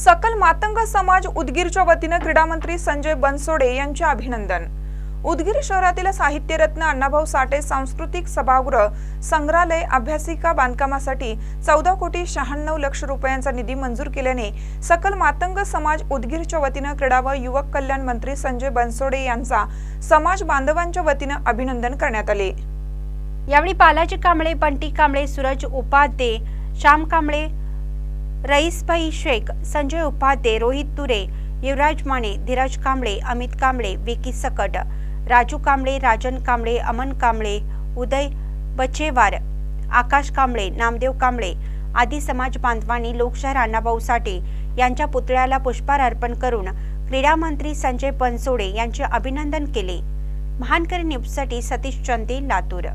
सकल मातंग समाज उदगीरच्या वतीनं क्रीडामंत्री संजय बनसोडे यांचे अभिनंदन. उदगीर शहरातील साहित्यरत्न अण्णाभाऊ साठे सांस्कृतिक सभागृह संग्रहालय अभ्यासिका बांधकामासाठी चौदा कोटी शहाण्णव लक्ष रुपयांचा निधी मंजूर केल्याने सकल मातंग समाज उदगीरच्या वतीनं क्रीडा व युवक कल्याण मंत्री संजय बनसोडे यांचा समाज बांधवांच्या वतीनं अभिनंदन करण्यात आले. यावेळी बालाजी कांबळे बंटी कांबळे सूरज उपाध्ये श्याम कांबळे रईसभाई शेख संजय उपाध्ये रोहित तुरे युवराज माने धीरज कांबळे अमित कांबळे विकी सकट राजू कांबळे राजन कांबळे अमन कांबळे उदय बचेवार आकाश कांबळे नामदेव कांबळे आदी समाज बांधवांनी लोकशाहीर अण्णाभाऊ साठे यांच्या पुतळ्याला पुष्पहार अर्पण करून क्रीडा मंत्री संजय बनसोडे यांचे अभिनंदन केले. महानकर न्यूजसाठी सतीश चंदे लातूर.